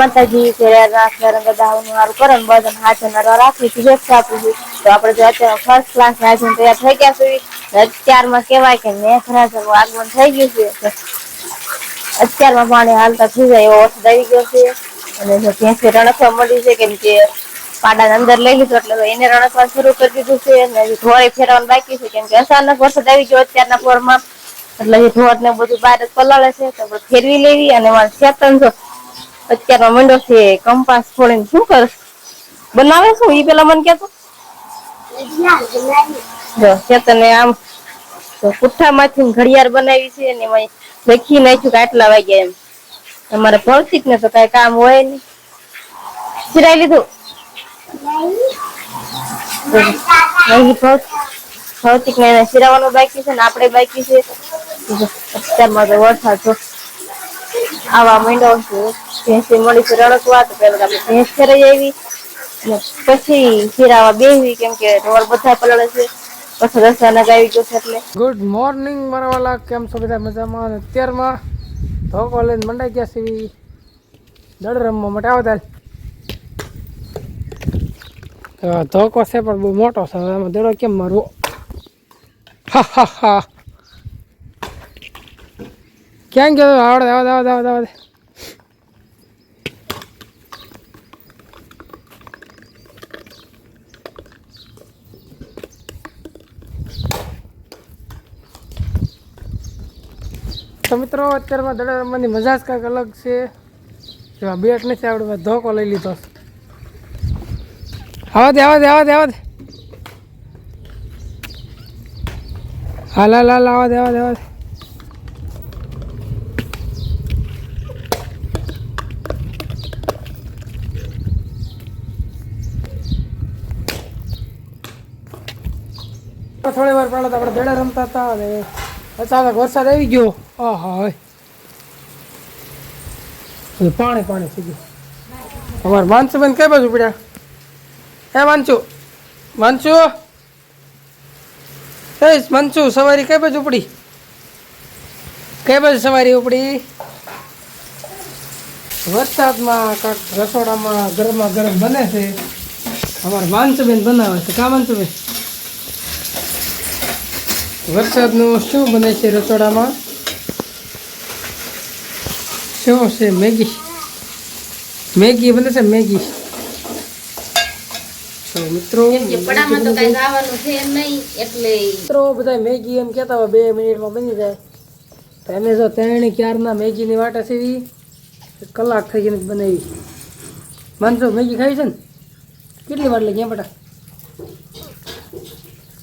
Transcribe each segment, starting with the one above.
માતાજી ત્યારે રાખનાર બધાને હાથે નરવા રાખી શુભેચ્છા આપું છું. તો આપણે જો અત્યારે ફર્સ્ટ ક્લાસ નાખીને તૈયાર થઈ ગયા છીએ અત્યારમાં કહેવાય કે મેઘરાજાનું આગમન થઈ ગયું છે. અત્યારમાં પાણી હાલતા થઈ જાય એવો વરસાદ આવી ગયો છે. અને જો ભેંસે રણકવા મળી છે, કેમ કે પાડાને અંદર લઈ લીધો એટલે એને રણકવા શરૂ કરી દીધું છે. અને ઢોરે ફેરવાનું બાકી છે, કેમ કે અચાનક વરસાદ આવી ગયો અત્યારના પોરમાં. એટલે ઢોર ને બધું બહાર પલાળે છે. તો ફેરવી લેવી અને મારે ચેતન જો અત્યારમાં મંડો છે, કંપાસ ફોડીને શું કરશ? બનાવે શું? ઈ પેલા મને કેતો ચેતને આમ પુઠ્ઠામાંથી ઘડિયાળ બનાવી છે ને એમાં લખી નાખ્યું કે આટલા વાગ્યા એમ. તમારે ભૌતિક ને તો કઈ કામ હોય નહીં. સિરાઈ લીધું? ભૌતિક ને સિરાવાનું બાકી છે ને આપણે બાકી છે. અત્યારમાં તો વરસાદ આવા માંડ્યો છે. ભેંસી મળી છે રડકવા તો પેલા આપણે ભેંસ ફેરાઈ આવી અને પછી ફેરાવા બેહવી કેમ કે ઢોર બધા પલળે છે. પછી રસ્તા આવી ગયો છે એટલે. ગુડ મોર્નિંગ મારા વાલા. કેમ છો બધા મજામાં? અત્યારમાં ધોકો લઈને મંડાઈ ગયા છે દડ રમવા માટે. આવો તાલ. ધોકો છે પણ બહુ મોટો છે. આમાં દડો કેમ મારવો? હા હા હા. ક્યાં ગયો? આવડે આવડે આવડે આવડે આવડે તો મિત્રો, અત્યારમાં દડા રમવાની મજા જ કાંઈક અલગ છે. જો બેટ નથી આવડે ધોકો લઈ લીધો. આવા દે આવા દે આવા દે આવા દે. હાલ હાલ હાલ, આવા દે આવા દે આવા દે. થોડી વાર પહેલાં તો આપણે દડા રમતા હતા અને અચાનક વરસાદ આવી ગયો. આહા હા પાણી પાણી થઈ ગયું. અમારે માનસુબેન કઈ બાજુ પડ્યા? હે માનસુ? માનસુ? એ માનસુ, સવારી કઈ બાજુ પડી? કઈ બાજુ સવારી ઉપડી? વરસાદમાં કાંક રસોડામાં ગરમા ગરમ બને છે. અમારે માનસુબેન બનાવે છે. કા માનસુબેન વરસાદનું શું બને છે રસોડામાં? શું છે મેગી? મેગી બને છે મેગી. મિત્રો મિત્રો બધા મેગી એમ કહેતા હોય બે મિનિટમાં બની જાય. તો અમે જો ત્રણે ક્યારના મેગીની વાટા સીવી કલાક થઈ ગઈ બનાવી માનસો મેગી ખાવી છે ને? કેટલી વાર લાગી બટા?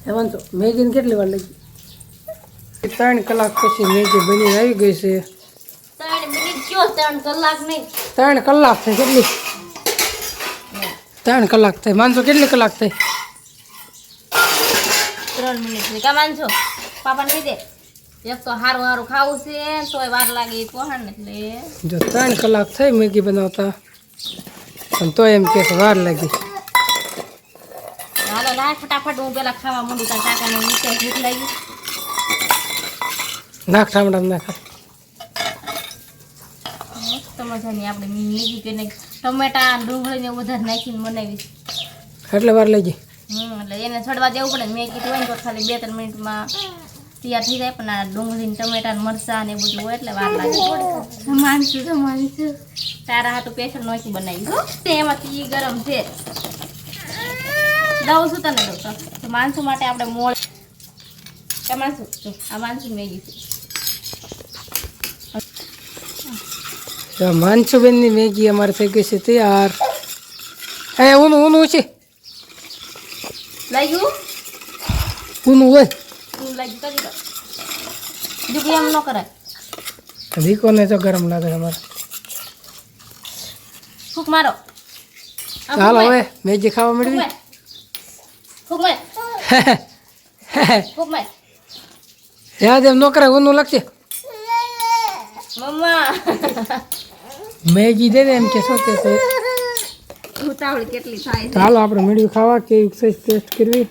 હે માનસો મેગીને કેટલી વાર લાગી? ત્રણ કલાક પછી મેગી બની આવી ગઈ છે. ત્રણ કલાક નહીં. ત્રણ કલાક થઈ કેટલી? ત્રણ કલાક થઈ. માનસો કેટલી કલાક થઈ? ત્રણ મિનિટ કા માનસો? પાપા નહીં દે. એક તો હારું હારું ખાવું છે તોય વાર લાગે ને એટલે. જો ત્રણ કલાક થઈ મેગી બનાવતા. પણ તો એમ કે વાર લાગી. હાલો લાય ફટાફટ હું પેલા ખાવા માંડું તાર કાકાને નીચે ભૂખ લાગી. નાખ ટામેટા નાખ. મસ્ત મજાની આપણે મેગી કરીને ટમેટા ડુંગળી ને એવું વધારે નાખીને બનાવી એટલે વાર લાગી હમ એટલે એને સડવા દેવું પડે મેગી હોય ને તો ખાલી બે ત્રણ મિનિટમાં તૈયાર થઈ જાય પણ આ ડુંગળી ને ટમેટા ને મરચાં ને એ બધું હોય એટલે વાર લાગે જમાનશું જમાનશું તારા હાટું સ્પેશિયલ નોખી બનાવી હો ને એમાં તી ગરમ છે. દઉં છું તને દઉં તો માનસુ માટે આપણે મોળ ચમાસું આ માનસુ મેગી છે. જો માનસુબેનની મેગી અમારે થઈ ગઈ છે તૈયાર. એ ઊનું ઊનું છે. ઊનું હોય. દીકોને તો ગરમ લાગે અમારે. ફૂક મારો. ચાલો હવે મેગી ખાવા મળવી. ફૂક માર. ફૂક માર. યાદ એમ ન ઊનું લાગશે મેગી દે દે એમ કે શું કે છે? ઉતાવળ કેટલી થાય ચાલો આપણે મેળવી ખાવા કેવી એક્સરસાઇઝ ટેસ્ટ કરવી?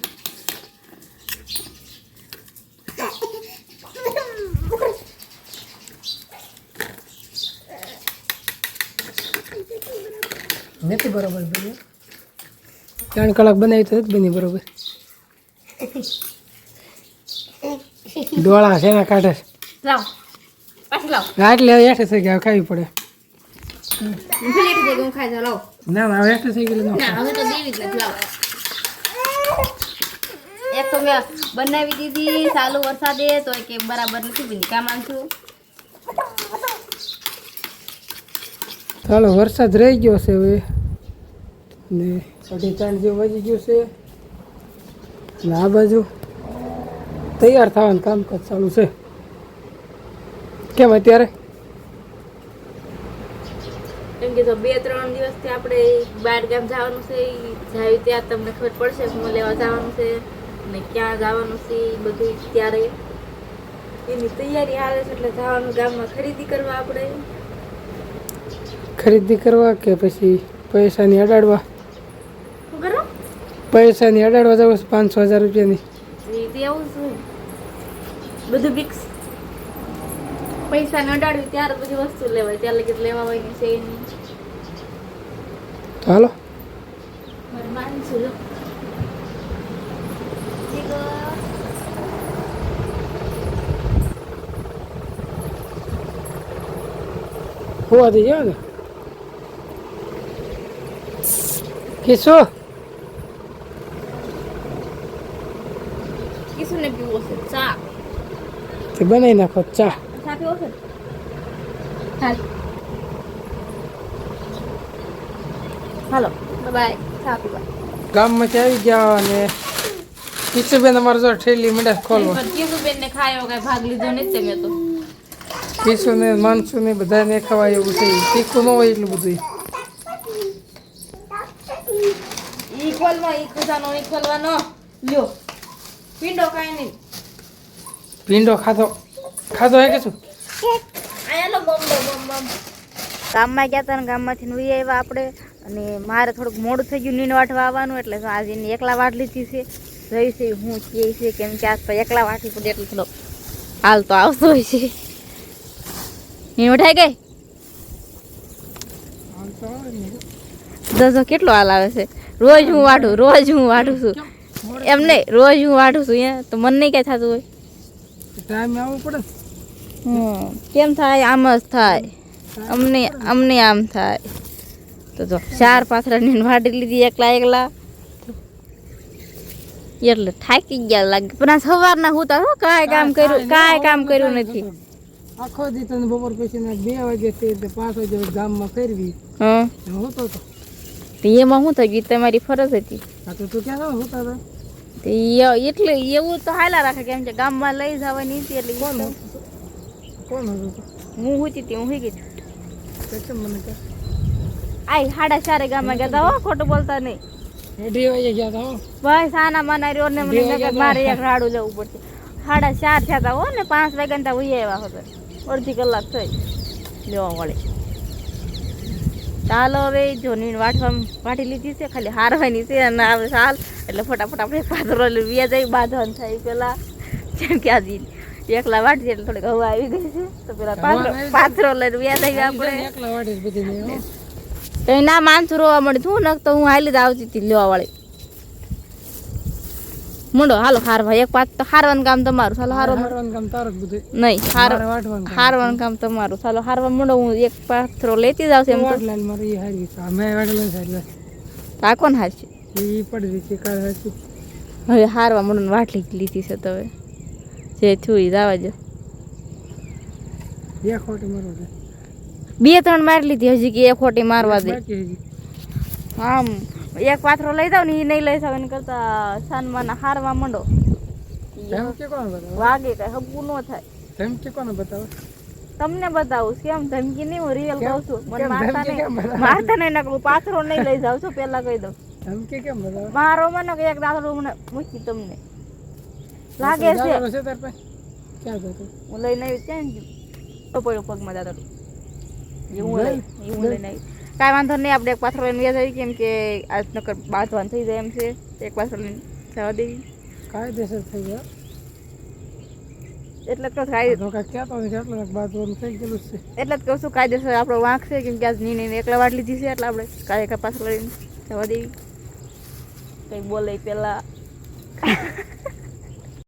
નથી બરોબર બન્યું? ત્રણ કલાક બનાવી તો નથી બની બરોબર? ડોળા છે એના કાઢે. લાવ. પાછી લાવ. હવે હેઠે થઈ ગયા હવે ખાવી પડે. ના ના હેઠે થઈ ગયેલું ન ના હવે તો દેવી જ નથી લાવ. એક તો મેં બનાવી દીધી ચાલુ વરસાદે તો કે બરાબર નથી બની કામ આમ છું ચાલો વરસાદ રહી ગયો છે હવે. ને અઢી ત્રણ જેવું વધી ગયું છે. ને આ બાજુ તૈયાર થવાનું કામકાજ ચાલુ છે. કેમ અત્યારે? એમ કે બે ત્રણ દિવસથી આપણે બહાર ગામ જવાનું છે જાવી ત્યાં તમને ખબર પડશે હું લેવા જવાનું છે ને ક્યાં જવાનું છે બધું ત્યારે. એની તૈયારી હાલે છે એટલે જવાનું ગામમાં ખરીદી કરવા આપણે. ખરીદી કરવા કે પછી પૈસાની અડાડવા? પૈસાની અડાડવા જવું પાંચસો હજાર રૂપિયાની. એવું છે. બધું ફિક્સ પૈસા ન અડાડવી ત્યારે બધી વસ્તુ લેવાય ત્યાં લગી લેવા હોય ને છે ઈ નહીં તો હાલો મારે માનવું છે જો. ઠીક હો. હોવા દઈ જાવ ને કિસ્સો કિશુને પીવો છે ચા તે બનાવી નાખો ચા ચા પીવો છે હાલ. હાલો બાય ચા પીવા. ગામમાંથી આવી ગયા અને કિસ્સુબેન અમારે જો ઠેલી મંડ્યા ખોલવા. કિશુબેન ને ખાયો કઈ ભાગ લીધો નથી મેં તો. કિસ્સુ ને માનસુ ને બધાને ખવાય એવું છે. તીખું ન હોય એટલું બધું ઈ ખોલવા ઈ ખજાનો લ્યો. પીંડો કાંઈ નહીં. ભીંડો ખાધો. ખાધો હે કે શું? ગામમાં ગયા હતા ને ગામમાંથી નુઈ આવ્યા આપણે. અને મારે થોડુંક મોડું થઈ ગયું નીન વાટવા આવવાનું, એટલે આજે એકલા વાટ લીધી છે. જઈ છે હું કે છે કેમ કે આજ તો એકલા વાટી પડે એટલે થોડો હાલ તો આવતો હોય છે. નીન ઉઠાઈ ગઈ? દસો કેટલો હાલ આવે છે? રોજ હું વાટું રોજ હું વાટું છું. એમ નહીં, રોજ હું વાટું છું અહીંયા, તો મન નહીં કઈ થતું હોય. ટાઈમ આવવું પડે કેમ થાય? આમ જ થાય. અમને અમને આમ થાય. તો જો ચાર પાથરાની વાટી લીધી એકલા એકલા. એટલે થાકી ગયા લાગે. પણ આ સવારના હું તો કાંઈ કામ કર્યું કાંઈ કામ કર્યું નથી. આખો દી તને બપોર પછી બે વાગે તે પાંચ વાગે ગામમાં કરવી હં. હું તો એમાં શું થઈ ગયું તમારી ફરજ હતી. તો તું ક્યાં હું તો એટલે એવું તો હાલા રાખે કેમ છે ગામમાં લઈ જવાની હતી એટલે કોણ હતું? તો? હું હુતી હતી હું હુઈ ગઈ તે કેમ મને કહે? આય હાડા ચારે ગામમાં ગયા હતા હો ખોટું બોલતા નહીં. અઢી વાગે ગયા હતા ભાઈ સાના માના રહ્યો ને મને મેં મારે એક રાડું જવું પડશે. સાડા ચાર થયા હતા હો ને પાંચ વાગ્યા ત્યાં ઉઈ આવ્યા હતા અડધી કલાક થઈ. લેવા વળે. ચાલો હવે જો નીણ વાટવા વાટી લીધી છે ખાલી હારવાની છે અને આવે સાલ એટલે ફટાફટ આપણે પાથરો વ્યા જાય બાંધવાનું થાય પેલા જેમ કે આજે એકલા વાટ એટલે થોડીક હવા આવી ગઈ છે. તો પેલા પાથરો લઈને વ્યા જાય આપણે. એકલા વાટ બધી તો ના માનસું રોવા મળે તું નખ તો હું હાલી જ આવતી હતી લેવા વાળી. મુંડો હાલો હારવા એક પાત તો હારવાનું કામ તમારું ચાલો હારવા હારવાનું કામ તારું બધું. નહીં હાર મારે કામ. હારવાનું કામ તમારું ચાલો હારવા મુંડો હું એક પાથરો લેતી જ આવશે એમ તો. મારે હારી છે. આ મેં વાટલાલ સારી આ કોણ હારશે? ઈ પડી રહી છે કાળ હારશે. હવે હારવા મુંડો વાટલી લીધી છે તો હવે. જે થયું જવા જો. બે ખોટી મારવા દે. બે ત્રણ મારી લીધી હજી કે એક ખોટી મારવા દે. આમ એક પાથરો લઈ જાવ ને એ નહીં લઈ જાવ એને કરતા સાનમાના હારવા માંડો. વાગે કઈ હગું ન થાય. ધમકી કોને બતાવે? તમને બતાવું કેમ ધમકી નહીં હું રિયલ કહું છું. મને મારતા નહીં? મારતા નહીં નકરું પાથરો નહીં લઈ જાવ છું પેલા કહી દઉં. ધમકી કેમ બતાવે? મારો મને એક દાદડું મને મૂકી તમને. લાગે છે? ક્યાં જતો? હું લઈને આવી ત્યાં તો પડ્યો પગમાં દાદા એવું હું લઈ એ હું લઈને આવી. કાંઈ વાંધો નહીં આપણે એક પાથરો લઈને વ્યાજ આવી કેમ કે આજ નકર બાંધવાનું થઈ જાય એમ છે. એક પાથરો લઈને જવા દેવી કાયદેસર થઈ ગયા એટલે તો કહેતો નથી એટલે બાજવાનું થઈ ગયેલું છે. એટલે જ કહું છું કાયદેસર આપણો વાંક છે કેમ કે આજ નીને એકલા વાટ લીધી છે એટલે આપણે કાય કાંઈ પાછળ લઈને જવા દેવી કંઈ બોલે પેલા